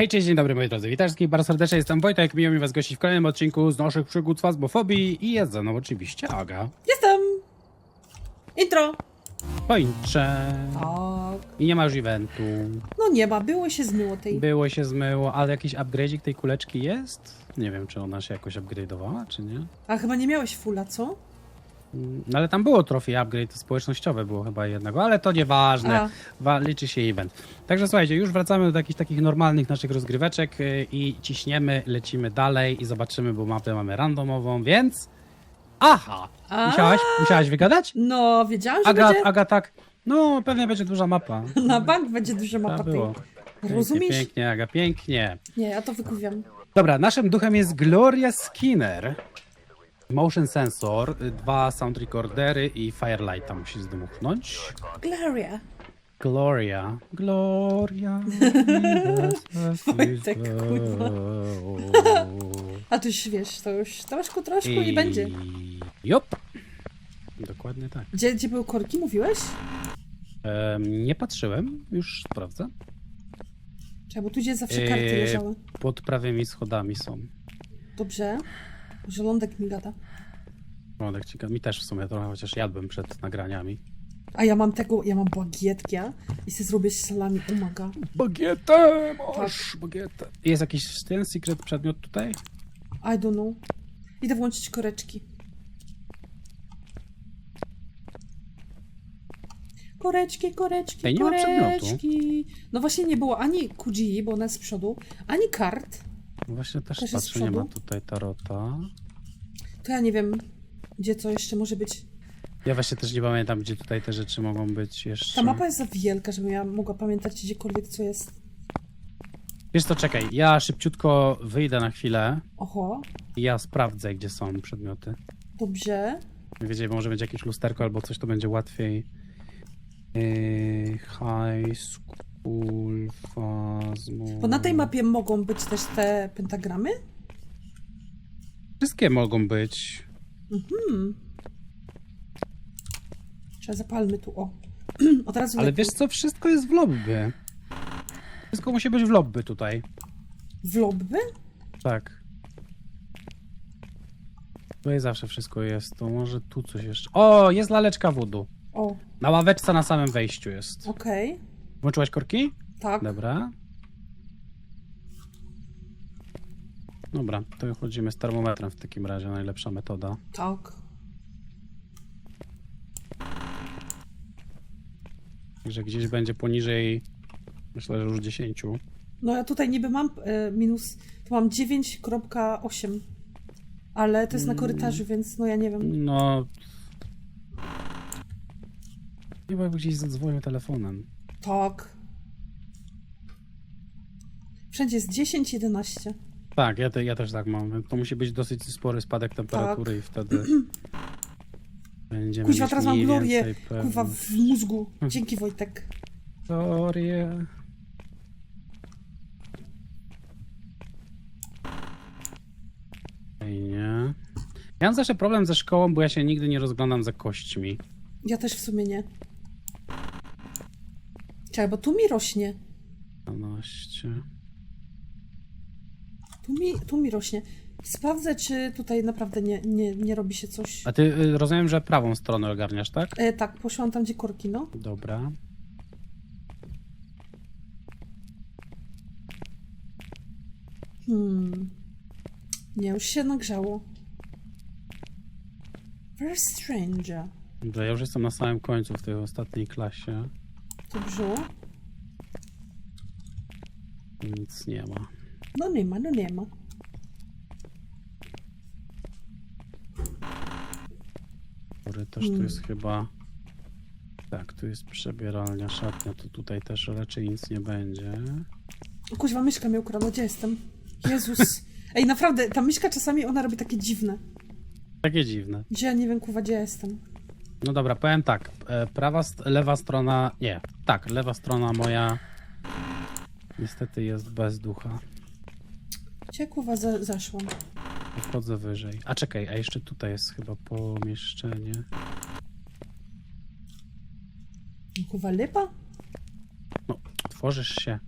Hej, cześć, dzień dobry moi drodzy, witam wszystkich bardzo serdecznie, jestem Wojtek, miło mi was gościć w kolejnym odcinku z naszych przygód Fazmofobii i jest ze mną oczywiście Aga. Jestem! Intro! Pończe. Tak. I nie ma już eventu. No nie ma, było się zmyło tej. Było się zmyło, ale jakiś upgrade'ik tej kuleczki jest? Nie wiem, czy ona się jakoś upgrade'owała, czy nie. A chyba nie miałeś fulla, co? No ale tam było trofi upgrade społecznościowe było chyba jednego, ale to nieważne. A. Wa- liczy się event. Także słuchajcie, już wracamy do jakichś takich normalnych naszych rozgryweczek y, i ciśniemy, lecimy dalej i zobaczymy, bo mapę mamy randomową, więc... Aha! Musiałaś, musiałaś wygadać? No, wiedziałam, że Aga, będzie... Aga tak, no pewnie będzie duża mapa. Na bank będzie duża mapa było. Pięknie, Rozumiesz? pięknie, Aga, pięknie. Nie, ja to wykuwiam. Dobra, naszym duchem jest Gloria Skinner. Motion sensor, dwa sound recordery i firelighta musi zdmuchnąć. Gloria. Gloria, Gloria. Wojtek, kurwa. A ty już wiesz, to już troszkę, troszkę i, będzie. Jop. Dokładnie tak. Gdzie, gdzie były korki, mówiłeś? Nie patrzyłem, już sprawdzę. Czekaj, bo tu gdzie zawsze karty Eee, leżały. Pod prawymi schodami są. Dobrze. Żołądek mi gada. Wątek ci mi też w sumie trochę, chociaż jadłem przed nagraniami. A ja mam tego, ja mam bagietkę i sobie zrobię salami, umaga. Bagietę masz, Tak. bagietę. Jest jakiś ten secret przedmiot tutaj? I don't know. Idę włączyć koreczki. Koreczki, koreczki, Ej, nie ma przedmiotu. koreczki. No właśnie nie było ani QG, bo ona jest z przodu, ani kart. Właśnie też, Też jest z patrzę, nie ma przodu? tutaj tarota. To ja nie wiem, gdzie co jeszcze może być. Ja właśnie też nie pamiętam, gdzie tutaj te rzeczy mogą być jeszcze. Ta mapa jest za wielka, żebym ja mogła pamiętać gdziekolwiek co jest. Wiesz co, czekaj, ja szybciutko wyjdę na chwilę Oho, i ja sprawdzę, gdzie są przedmioty. dobrze. Wiecie, może będzie jakieś lusterko albo coś, to będzie łatwiej. Yy, high school fazmo... Bo na tej mapie mogą być też te pentagramy? Wszystkie mogą być. Mhm. Trzeba zapalmy tu, o. Od razu Ale lepiej. wiesz co, wszystko jest w lobby. Wszystko musi być w lobby tutaj. W lobby? Tak. Tutaj zawsze wszystko jest. To może tu coś jeszcze. O, jest laleczka wodu. O, Na ławeczce na samym wejściu jest. okej. Włączyłaś korki? Tak. Dobra. Dobra, to chodzimy z termometrem w takim razie, najlepsza metoda. Tak. Także gdzieś będzie poniżej, myślę, że już 10. No ja tutaj niby mam e, minus, tu mam 9.8, ale to jest na korytarzu, więc no ja nie wiem. No... Chyba gdzieś zadzwonił telefonem. Tak. Wszędzie jest 10, 11. Tak, ja, te, ja też tak mam. To musi być dosyć spory spadek temperatury i wtedy będziemy Kuźwa, mieć teraz mam mniej glorię, więcej w mózgu. Dzięki Wojtek. Glorię. Ej, nie. Ja mam zawsze problem ze szkołą, bo ja się nigdy nie rozglądam za kośćmi. Ja też w sumie nie. Czekaj, bo tu mi rośnie. 12. Tu mi, tu mi rośnie. Sprawdzę, czy tutaj naprawdę nie, nie, nie robi się coś. A ty y, rozumiem, że prawą stronę ogarniasz, tak? E, tak, poszłam tam, gdzie korki, no. Dobra. Hmm. Nie, już się nagrzało. Very strange. Dobrze, ja już jestem na samym końcu w tej ostatniej klasie. Dobrze. Nic nie ma. No nie ma, no nie ma. Korytarz tu Hmm. jest chyba... Tak, tu jest przebieralnia, szatnia, to tutaj też raczej nic nie będzie. O, Kuźwa, myszka mnie ukradła, gdzie jestem? Jezus. Ej, naprawdę, ta myszka czasami ona robi takie dziwne. Takie dziwne. Gdzie ja nie wiem, kuwa, gdzie ja jestem. No dobra, powiem tak. e, Prawa, lewa strona. Nie, tak, lewa strona moja. Niestety jest bez ducha. Gdzie kuwa za, zaszłam? Wchodzę wyżej. A czekaj, a jeszcze tutaj jest chyba pomieszczenie. Kuwa lipa? Tworzysz się.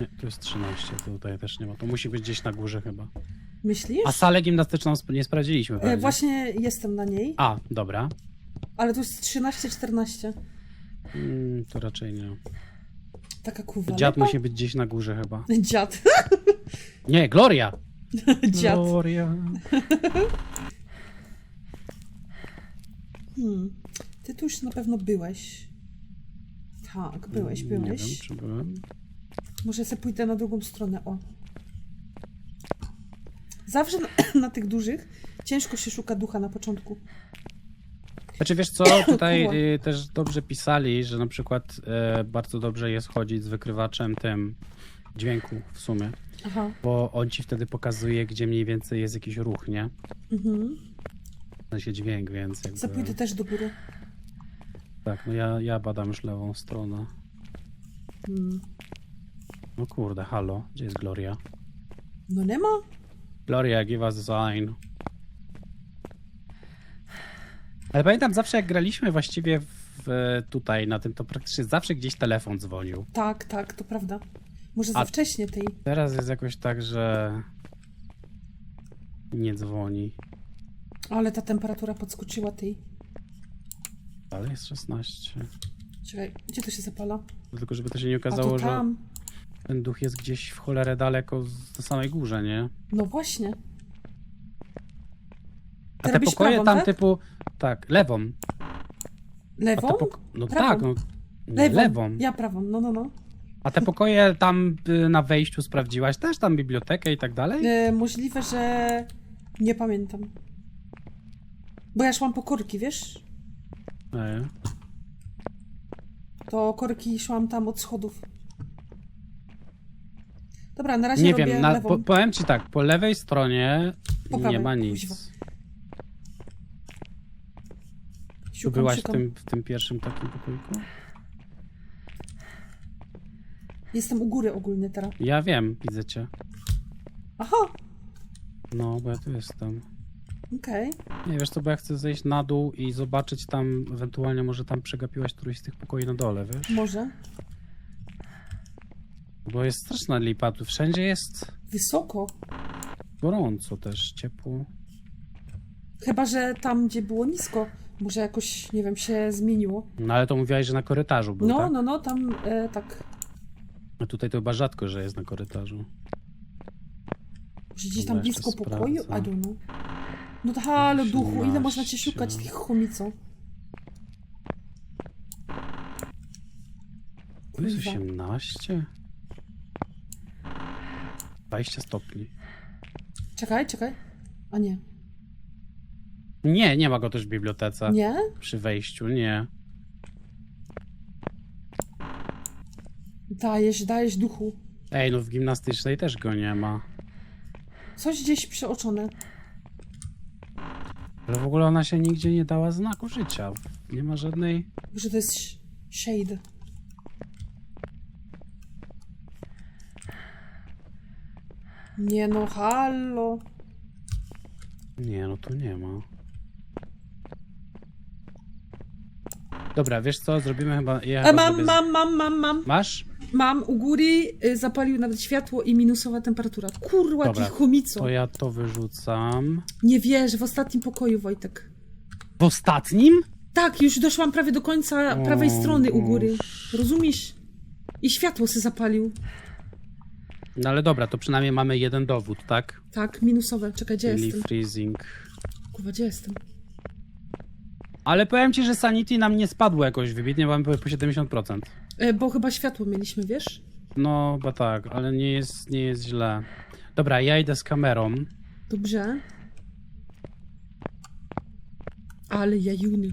Nie, tu jest 13, tutaj też nie ma. To musi być gdzieś na górze chyba. Myślisz? A salę gimnastyczną sp- nie sprawdziliśmy E, pewnie. właśnie jestem na niej, A, dobra. ale to jest 13-14. Mm, to raczej nie. Taka kurwa. Dziad lepa? musi być gdzieś na górze chyba. Dziad. Nie, Gloria! Dziad. Gloria. Hmm. Ty tu już na pewno byłeś. Tak, byłeś, Nie byłeś. wiem, czy byłem. Może sobie pójdę na drugą stronę, o. Zawsze na, na tych dużych ciężko się szuka ducha na początku. Znaczy wiesz co, tutaj y, też dobrze pisali, że na przykład e, bardzo dobrze jest chodzić z wykrywaczem tym dźwięku w sumie, Aha. bo on ci wtedy pokazuje, gdzie mniej więcej jest jakiś ruch, nie? Mhm. W sensie dźwięk, więc jakby... Zapójdę też do góry. Tak, no ja, ja badam już lewą stronę. Hmm. No kurde, halo, gdzie jest Gloria? No nie ma? Gloria, give us a sign. Ale pamiętam zawsze jak graliśmy właściwie w, tutaj na tym, to praktycznie zawsze gdzieś telefon dzwonił. Tak, tak, to prawda. Może za A- wcześnie tej. Teraz jest jakoś tak, że nie dzwoni. Ale ta temperatura podskoczyła tej. Ale jest 16. Czekaj, gdzie to się zapala? Tylko żeby to się nie A to okazało, że tam. Ten duch jest gdzieś w cholerę daleko z- na samej górze, nie? No właśnie. A te robisz pokoje prawą, tam tak? typu... Tak, lewą. A Lewą? te pok... No Prawą. tak, no. Nie, Lewą. Ja prawą, no, no, no. A te pokoje tam y, na wejściu sprawdziłaś też? Tam bibliotekę i tak dalej? E, możliwe, że nie pamiętam. Bo ja szłam po korki, wiesz? Nie. To korki szłam tam od schodów. Dobra, na razie Nie robię wiem, na, lewą. po, powiem ci tak, po lewej stronie Po nie prawej, ma kuźwa. nic. Tu Siukam, byłaś w siukam. tym, w tym pierwszym takim pokoiku? Jestem u góry ogólnie teraz. Ja wiem, widzę cię. Aha, No, bo ja tu jestem. okej. Nie, wiesz co, bo ja chcę zejść na dół i zobaczyć tam, ewentualnie może tam przegapiłaś któryś z tych pokoi na dole, wiesz? Może. Bo jest straszna lipa, tu wszędzie jest Wysoko. gorąco też, ciepło. Chyba, że tam, gdzie było nisko, może jakoś, nie wiem, się zmieniło. No ale to mówiłaś, że na korytarzu był, No, tak? no, no, tam e, tak. A tutaj to chyba rzadko, że jest na korytarzu. Może gdzieś Dobra, tam jeszcze blisko pokoju? I sprawdzę. don't know. No to halo, duchu, ile można cię 18. szukać, tych chomico? Tu jest Kurwa. 18? 20 stopni. Czekaj, czekaj. A nie. Nie, nie ma go też w bibliotece. Nie? Przy wejściu, nie. Dajesz, dajesz duchu. Ej, no w gimnastycznej też go nie ma. Coś gdzieś przeoczone. Ale w ogóle ona się nigdzie nie dała znaku życia. Nie ma żadnej... Może to jest sh- shade. Nie no, halo. Nie, no tu nie ma. Dobra, wiesz co, zrobimy chyba... Ja A chyba mam, zrobię z- mam, mam, mam, mam. Masz? Mam u góry, y, zapalił nawet światło i minusowa temperatura. Kurwa, Dobra, chomico. To ja to wyrzucam. Nie wierzę, w ostatnim pokoju, Wojtek. W ostatnim? Tak, już doszłam prawie do końca prawej O strony u góry. Rozumiesz? I światło se zapalił. No ale dobra, to przynajmniej mamy jeden dowód, tak? Tak, minusowe. Czekaj, gdzie Czyli jestem? freezing. Kurwa, gdzie jestem? Ale powiem ci, że sanity nam nie spadło jakoś wybitnie, bo mamy po 70%. E, bo chyba światło mieliśmy, wiesz? No, bo tak, ale nie jest, nie jest źle. Dobra, ja idę z kamerą. Dobrze. Ale jajuny.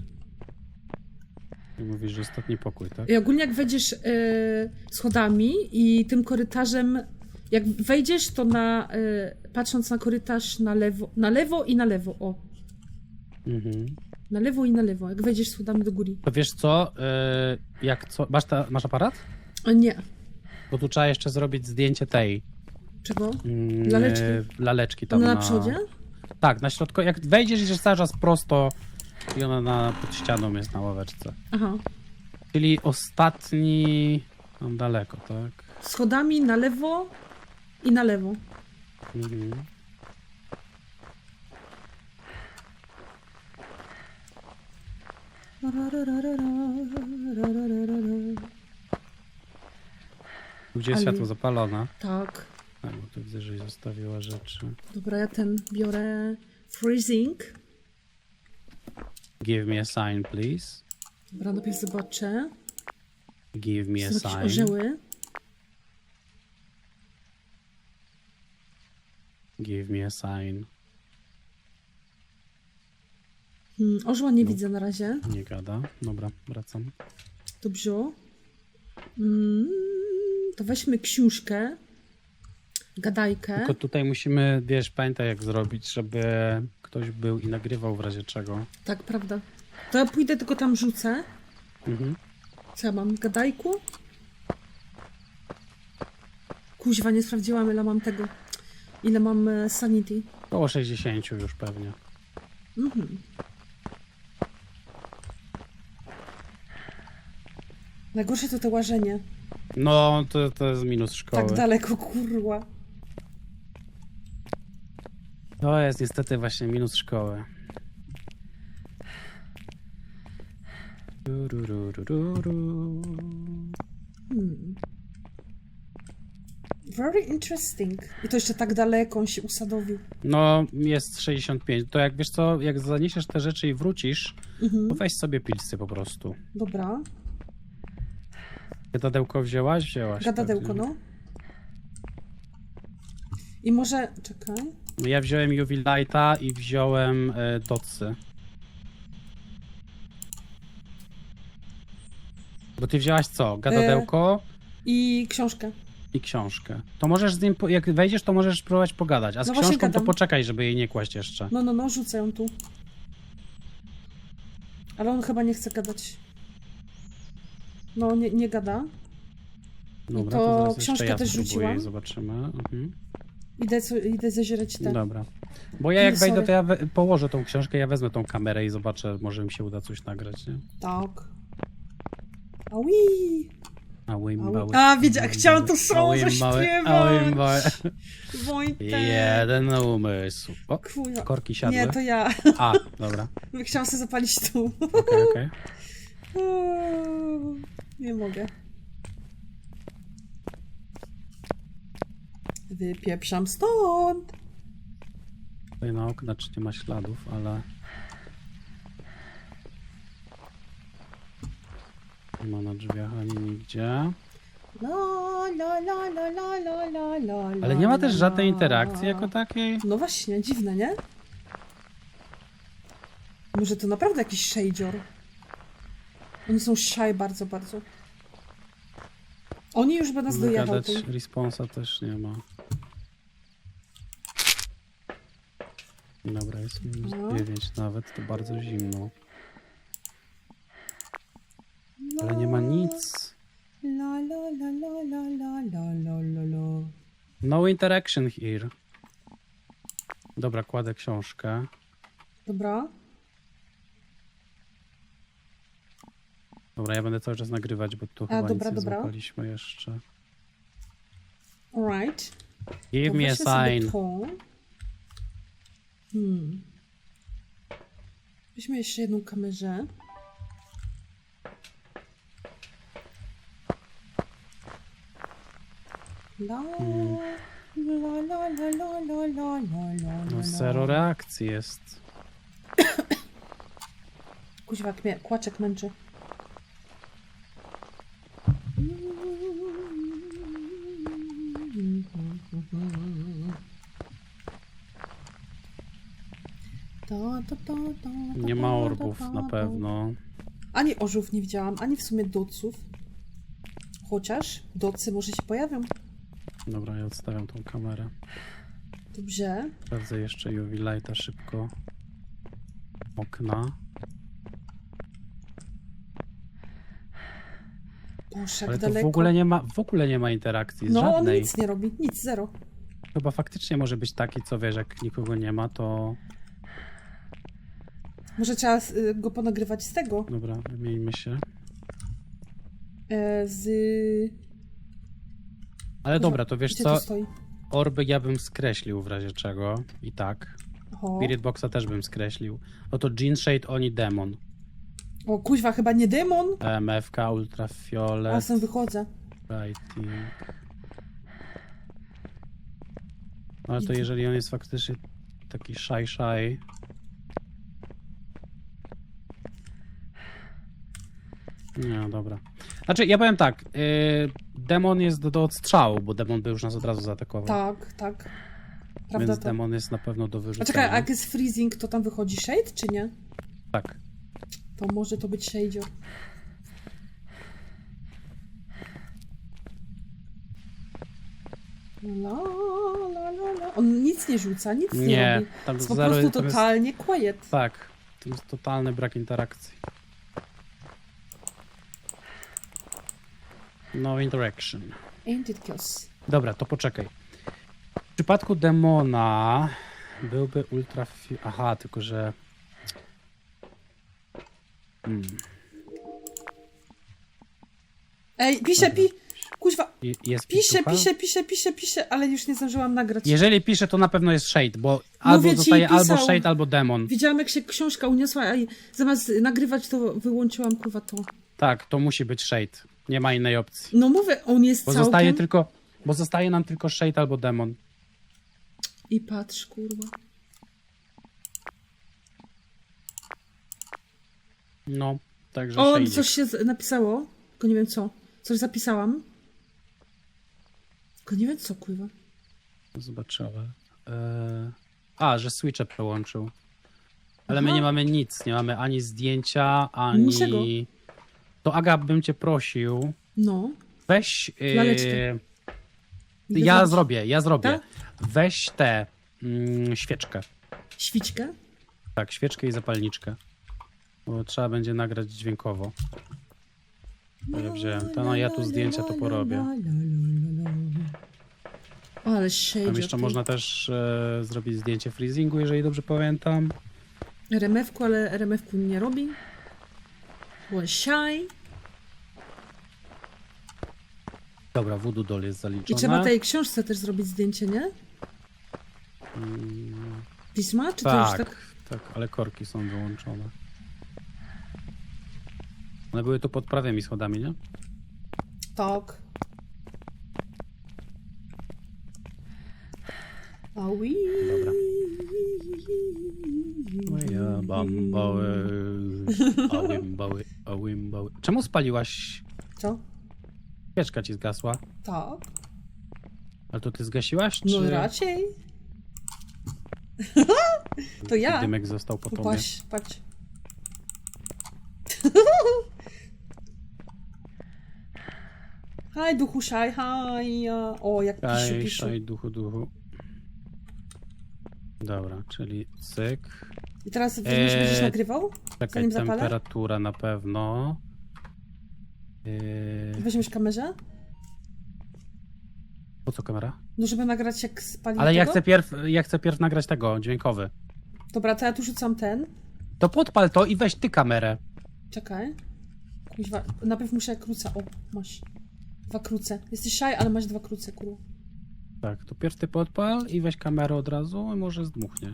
I Mówisz, że ostatni pokój, tak? I ogólnie jak wejdziesz e, schodami i tym korytarzem, jak wejdziesz, to na, e, patrząc na korytarz na lewo, na lewo i na lewo, o. Mhm. Na lewo i na lewo, jak wejdziesz schodami do góry. To wiesz co, yy, jak co, masz, ta, masz aparat? A nie. Bo tu trzeba jeszcze zrobić zdjęcie tej Czego? mm, Laleczki? yy, laleczki tam na... na przodzie? Tak, na środku, jak wejdziesz, idziesz cały czas prosto i ona na, pod ścianą jest na ławeczce. Aha. Czyli ostatni... Tam daleko, tak? Schodami na lewo i na lewo. Mhm. Gdzie jest Ale- światło zapalone? Tak. Tak, bo tu widzę, że zostawiła rzeczy. Dobra, ja ten biorę freezing. Give me a sign, please. Dobra, najpierw zobaczę. Give me a Są jakieś sign. orzeły. Give me a sign. Hmm, orzeła nie No. widzę na razie. Nie gada. Dobra, wracam. Dobrze. Mm, to weźmy książkę. Gadajkę. Tylko tutaj musimy, wiesz, pamiętaj jak zrobić, żeby ktoś był i nagrywał w razie czego. Tak, prawda. To ja pójdę, tylko tam rzucę. Mhm. Co ja mam? Gadajku? Kuźwa, nie sprawdziłam, ile mam tego. Ile mam e, sanity. Koło 60 już pewnie. Mhm. Najgorsze to to łażenie. No, to, to jest minus szkoły. Tak daleko, kurwa. To jest niestety właśnie minus szkoły. Tururururu. Hmm. Very interesting. I to jeszcze tak daleko on się usadowił. No, jest 65. To jak wiesz co, jak zaniesiesz te rzeczy i wrócisz, Mhm. to weź sobie pilsy po prostu. Dobra. Gadadełko wzięłaś? Wzięłaś. Gadadełko, pewnie. no. I może... Czekaj. Ja wziąłem UV Lighta i wziąłem e, dotsy. Bo ty wzięłaś co? Gadadełko I książkę. I książkę. To możesz z nim, po- jak wejdziesz, to możesz spróbować pogadać. A z No właśnie książką to gadam. poczekaj, żeby jej nie kłaść jeszcze. No, no, no, rzucę ją tu. Ale on chyba nie chce gadać. No, nie, nie gada. Dobra, to to zaraz książkę ja też spróbuję rzuciłam. i zobaczymy. Mhm. Idę, co, idę zazierać te. Dobra. Bo ja jak wejdę, to ja we, położę tą książkę, ja wezmę tą kamerę i zobaczę, może mi się uda coś nagrać, nie? Tak. Aui! A, łym, Aui. mały, A, wiedzia- chciałam to słowo Ałym, mały, zaśpiewać. ałym, mały. Wojtek! Jeden umysł. O, Kurwa. korki siadły. Nie, to ja. A, dobra. Chciałam sobie zapalić tu. Okej, okej. Nie mogę. Wypieprzam stąd. Tutaj na okna czy nie ma śladów, ale... Nie ma na drzwiach ani nigdzie. La, la, la, la, la, la, la, la, Ale nie ma też żadnej interakcji jako takiej. No właśnie, dziwne, nie? Może to naprawdę jakiś shadzior. Oni są shy bardzo, bardzo. Oni już by nas dojechał Wygadać tu. responsa też nie ma. Dobra, jest minus No. 9 nawet, to bardzo zimno. Ale nie ma nic. La, la, la, la, la, la, la, la, la, la. No interaction here. Dobra, kładę książkę. Dobra. Dobra, ja będę cały czas nagrywać, bo tu chyba dobra, nic nie dobra. złapaliśmy jeszcze. Alright. Give me a sobie sign. To. Hmm. Weźmy jeszcze jedną kamerę. La, la, la, la, la, la, la, la, No, la. zero reakcji jest. Kuźwa, kmie, kłaczek męczy. Nie ma ta, orbów na pewno. Ani orzów nie widziałam, ani w sumie doców. Chociaż docy może się pojawią. Dobra, ja odstawiam tą kamerę. Dobrze. Sprawdzę jeszcze UV lighta szybko. Okna. Boże, jak Ale to daleko. w ogóle nie ma, w ogóle nie ma interakcji z No, on żadnej. nic nie robi. Nic, zero. Chyba faktycznie może być taki, co wiesz, jak nikogo nie ma, to... Może trzeba y, go ponagrywać z tego. Dobra, wymieńmy się. E, z... Ale dobra, to wiesz Gdzie co? to stoi? Orby ja bym skreślił w razie czego. I tak. O, Spirit Boxa też bym skreślił. No to Gene Shade, oni Demon. o kuźwa, chyba nie demon? EMFK, A Ultrafiolet, sam wychodzę. Lighting. No ale to jeżeli on jest faktycznie taki shy shy. Nie, dobra. Znaczy, ja powiem tak. Yy, demon jest do, do odstrzału, bo demon by już nas od razu zaatakował. Tak, tak. Prawda Więc to. demon jest na pewno do A wyrzucenia. czekaj, a jak jest freezing, to tam wychodzi shade, czy nie? Tak. To może to być shade'io. La, la, la, la. On nic nie rzuca, nic nie, Nie, robi. tam Jest po zero- prostu tam jest- totalnie quiet. Tak. To jest totalny brak interakcji. No interaction. Ain't it kills. Dobra, to poczekaj. W przypadku demona byłby ultra. Aha, tylko że. Hmm. Ej, pisze, pi... Kuźwa, Je- Jest pisze, pitucha? pisze, pisze, pisze, pisze, ale już nie zdążyłam nagrać. Jeżeli pisze, to na pewno jest shade, bo albo ci, zostaje albo pisał. shade, albo demon. Widziałam, jak się książka uniosła, a i zamiast nagrywać, to wyłączyłam, kurwa, to. Tak, to musi być shade. Nie ma innej opcji. No mówię, on jest Bo całkiem... zostaje tylko. Bo zostaje nam tylko shade albo demon. I patrz, kurwa. No, także O, shade. coś się z- napisało, tylko nie wiem co. Coś zapisałam. Tylko nie wiem co, kurwa. Zobaczymy. Eee... A, że switche przełączył. Ale my Aha. nie mamy nic. Nie mamy ani zdjęcia, ani. Niczego. To Aga, bym cię prosił. No. Weź. Yy... Ja zrobię, ja zrobię. Tak? Weź tę mm, świeczkę. Świczkę. Tak, świeczkę i zapalniczkę. Bo trzeba będzie nagrać dźwiękowo. To ja wziąłem to, no ja tu zdjęcia to porobię. Ale shade. Tam jeszcze można też e, zrobić zdjęcie freezingu, jeżeli dobrze pamiętam. RMF-ku, ale RMF-ku nie robi. Było shy. Dobra, voodoo doll jest I trzeba tej książce też zrobić zdjęcie, nie? Mm, Pisma? Czy to już tak, tak? tak, ale korki są wyłączone. One były tu pod prawymi schodami, nie? Tak. A wi. Dobra. Moja bambały, a wimbały, a wimbały. Czemu spaliłaś? Co? Świeczka ci zgasła. Tak. Ale to ty zgasiłaś, No czy raczej. to ja. dymek został po tobie? Patrz, patrz. Haj, duchu szaj, haj. O, jak pisze, pisze. szaj, duchu, duchu. Dobra, czyli cyk. I teraz będziesz Eee, będziesz nagrywał? Czekaj, Zanim zapalę? temperatura na pewno. Yy, Weźmiesz kamerę? po co kamera? No, żeby nagrać jak spali Ale ja chcę, pierw, ja chcę pierw nagrać tego, dźwiękowy. Dobra, to ja tu rzucam ten. To podpal to i weź ty kamerę. Czekaj. Kuźwa, najpierw muszę kruca. O, masz. Dwa kruce. Jesteś szaj, ale masz dwa kruce, kurwa. Tak, to pierw ty podpal i weź kamerę od razu i może zdmuchnie.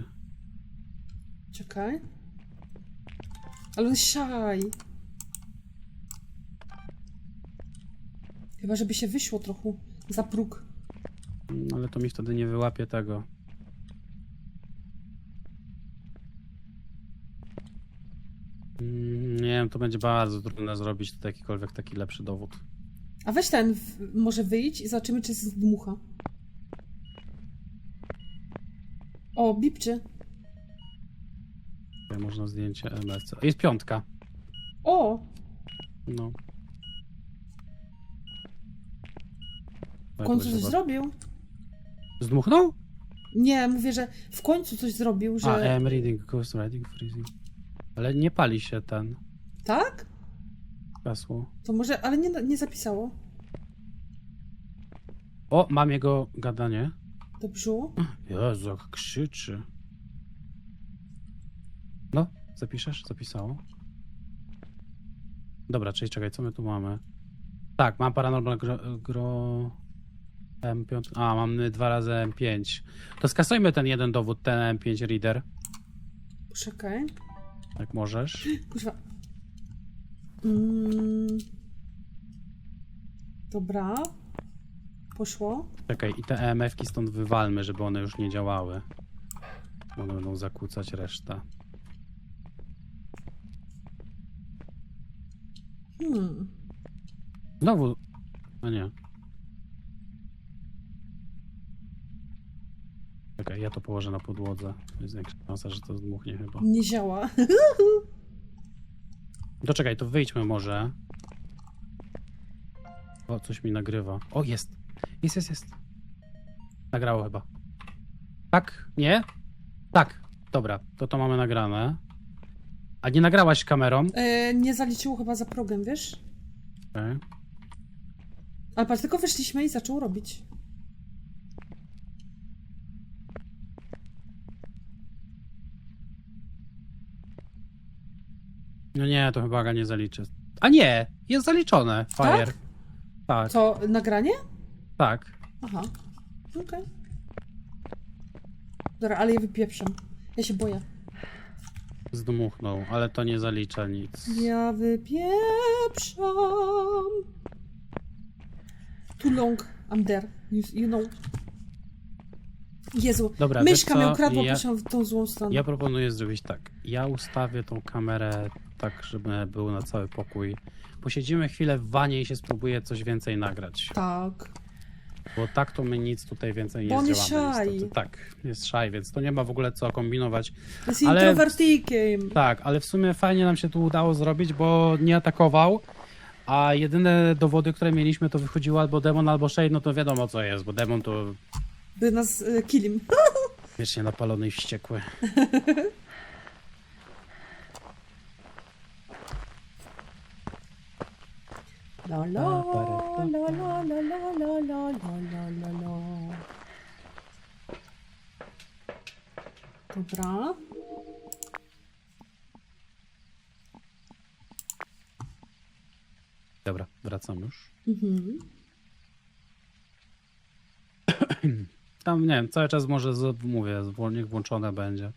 Czekaj. Ale szaj. Chyba, żeby się wyszło trochę za próg. Ale to mi wtedy nie wyłapie tego. Mm, Nie wiem, to będzie bardzo trudne zrobić tutaj jakikolwiek taki lepszy dowód. A weź ten, w, może wyjść i zobaczymy, czy jest dmucha. O, bipczy. Tutaj Można zdjęcie MSC. Jest piątka. O, No. w końcu coś zrobił. Zdmuchnął? Nie, mówię, że w końcu coś zrobił, że... A, am reading, ghost riding, freezing. Ale nie pali się ten Tak? hasło. To może, ale nie, nie zapisało. O, mam jego gadanie. Dobrze. Jezu, jak krzyczy. Zapiszesz? Zapisało. Dobra, czyli czekaj, co my tu mamy? Tak, mam paranormal gro... gro... M5. A, mamy dwa razy M5. To skasujmy ten jeden dowód, ten M5 reader. Poczekaj. Jak możesz. Kuźwa. Mm. Dobra. Poszło. Czekaj, i te EMF-ki stąd wywalmy, żeby one już nie działały. One będą zakłócać resztę. Hmm. Znowu. A nie. Czekaj, ja to położę na podłodze. Jest większa szansa, że to zdmuchnie chyba. Nie działa. To czekaj, to wyjdźmy może. O, coś mi nagrywa. O, jest. Jest, jest, jest. Nagrało chyba. Tak? Nie? Tak. Dobra, to to mamy nagrane. A nie nagrałaś kamerą? E, nie zaliczyło chyba za progiem, wiesz? Okej. Ale patrz, tylko wyszliśmy i zaczął robić. No nie, to chyba nie zaliczy. A nie! Jest zaliczone. Fire. Tak, Co, nagranie? tak. Aha. Okej. Dobra, ale je wypieprzam. Ja się boję. Zdmuchnął, ale to nie zalicza nic. Ja wypieprzam. Too long I'm there. You, you know. Jezu, Dobra, myszka wiesz co? ukradła, Ja- w tą złą stronę. Ja proponuję zrobić tak. Ja ustawię tą kamerę tak, żeby było na cały pokój. Posiedzimy chwilę w wanie i się spróbuję coś więcej nagrać. Tak. Bo tak to my nic tutaj więcej Bo nie on jest zdziałamy. niestety. Tak, jest szaj, więc to nie ma w ogóle co kombinować. Jest Ale- introwertykiem. Tak, ale w sumie fajnie nam się tu udało zrobić, bo nie atakował. A jedyne dowody, które mieliśmy, to wychodziło albo demon, albo shade, no to wiadomo co jest, bo demon to By nas y, killim. wiecznie napalony i wściekły. La la, la la la la la la la la la la. Dobra. Dobra, wracam już. Mhm. Tam, nie wiem, cały czas może, z, mówię, niech włączone będzie.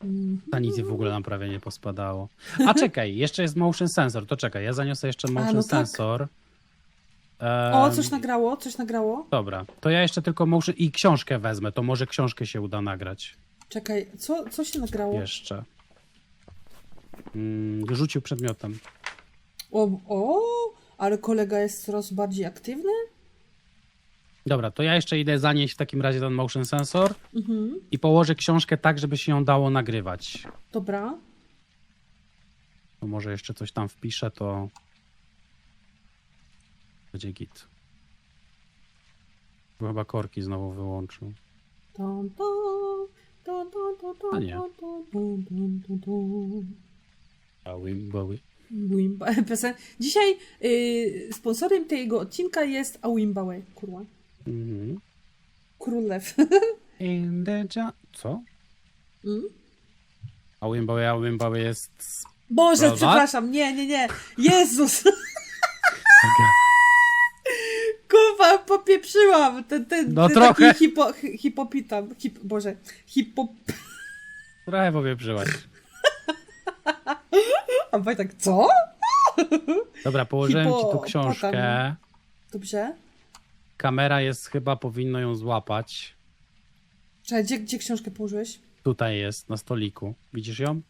Mhm. A nic w ogóle nam prawie nie pospadało. A czekaj, jeszcze jest motion sensor, to czekaj, ja zaniosę jeszcze motion no tak. sensor. O, coś nagrało, coś nagrało. Dobra, to ja jeszcze tylko motion i książkę wezmę, to może książkę się uda nagrać. Czekaj, co, co się nagrało? Jeszcze. Mm, rzucił przedmiotem. O, o, ale kolega jest coraz bardziej aktywny. Dobra, to ja jeszcze idę zanieść w takim razie ten motion sensor Mhm. i położę książkę tak, żeby się ją dało nagrywać. Dobra. To może jeszcze coś tam wpiszę, to będzie git. Bo chyba korki znowu wyłączył. A nie. A. Wimba, piosen- Dzisiaj y, sponsorem tego odcinka jest Awimbawe, kurwa. Mhm. Królew. In the ja- Co? Mm? A Wimbowy, a Wimbowy jest... Boże, Prawda? przepraszam, nie, nie, nie. Jezus! Kurwa, popieprzyłam. Ten, ten, No ten trochę. taki hipo, hi- hipopitam. Hip, Boże, hipo... Trochę powieprzyłaś. A Wojtek, co? Dobra, położyłem ci tu Hipopotam. książkę. Dobrze. Kamera jest, chyba powinno ją złapać. Czekaj, gdzie, gdzie książkę położyłeś? Tutaj jest, na stoliku. Widzisz ją?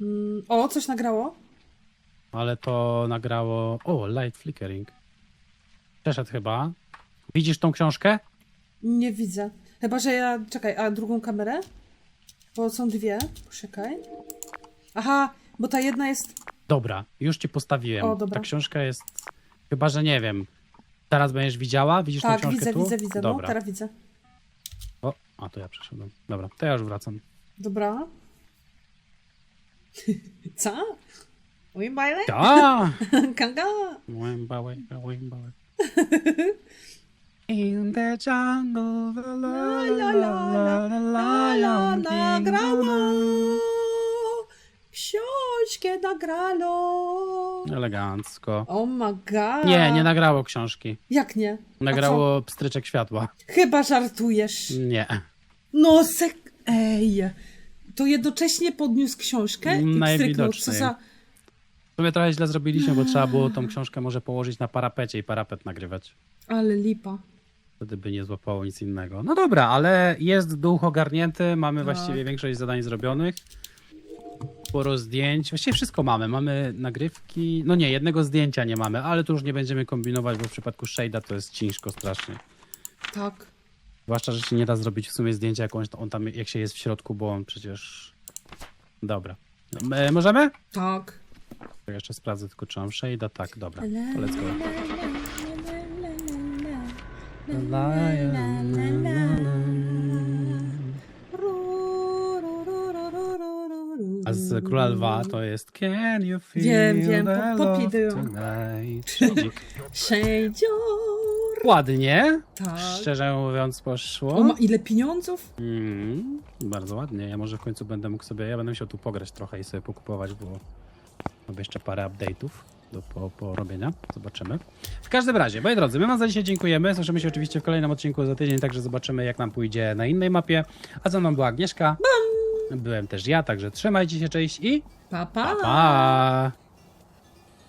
Mm, o, coś nagrało? Ale to nagrało... O, light flickering. Przeszedł chyba. Widzisz tą książkę? Nie widzę. Chyba, że ja... Czekaj, a drugą kamerę? Bo są dwie. Poczekaj. Aha, bo ta jedna jest... Dobra, już ci postawiłem. O, dobra. Ta książka jest... Chyba, że nie wiem. Teraz będziesz widziała? Widzisz tą Tak, książkę widzę, tu? widzę, widzę. No, teraz widzę. O, a to ja przeszedłem. Dobra, to ja już wracam. Dobra. Co? Wimbajle? Ta! Kanga? Wimbowy, Wimbowy. In the jungle, la la La la la la la la nagrało. Książkę nagralo. Elegancko. Oh my god. Nie, nie nagrało książki. Jak nie? Nagrało pstryczek światła. Chyba żartujesz. Nie. No sek... Ej. To jednocześnie podniósł książkę i stryknął. Co za... W sumie trochę źle zrobiliśmy, bo trzeba było tą książkę może położyć na parapecie i parapet nagrywać. Ale lipa. Wtedy by nie złapało nic innego. No dobra, ale jest duch ogarnięty, mamy Tak. właściwie większość zadań zrobionych. Sporo zdjęć, właściwie wszystko mamy. Mamy nagrywki, no nie, jednego zdjęcia nie mamy, ale tu już nie będziemy kombinować, bo w przypadku Shade'a to jest ciężko strasznie. Tak. Zwłaszcza, że się nie da zrobić w sumie zdjęcia, jak on, on tam, jak się jest w środku, bo on przecież... Dobra. E, możemy? Tak. To jeszcze sprawdzę, tylko czy mam Shade'a. Tak, dobra. To let's go. A z Króla Lwa to jest Can you feel Wiem, wiem, the po- love popidę ją. tonight? Szedzior. Ładnie, Tak. szczerze mówiąc poszło. O, ma ile pieniądzów? Mm, bardzo ładnie. Ja może w końcu będę mógł sobie, ja będę musiał tu pograć trochę i sobie pokupować, bo mam jeszcze parę update'ów do po, porobienia. Zobaczymy. W każdym razie, moi drodzy, my wam za dzisiaj dziękujemy. Słyszymy się oczywiście w kolejnym odcinku za tydzień, także zobaczymy jak nam pójdzie na innej mapie. A ze mną była Agnieszka. Byłem też ja, także trzymajcie się, cześć i Pa, pa. pa!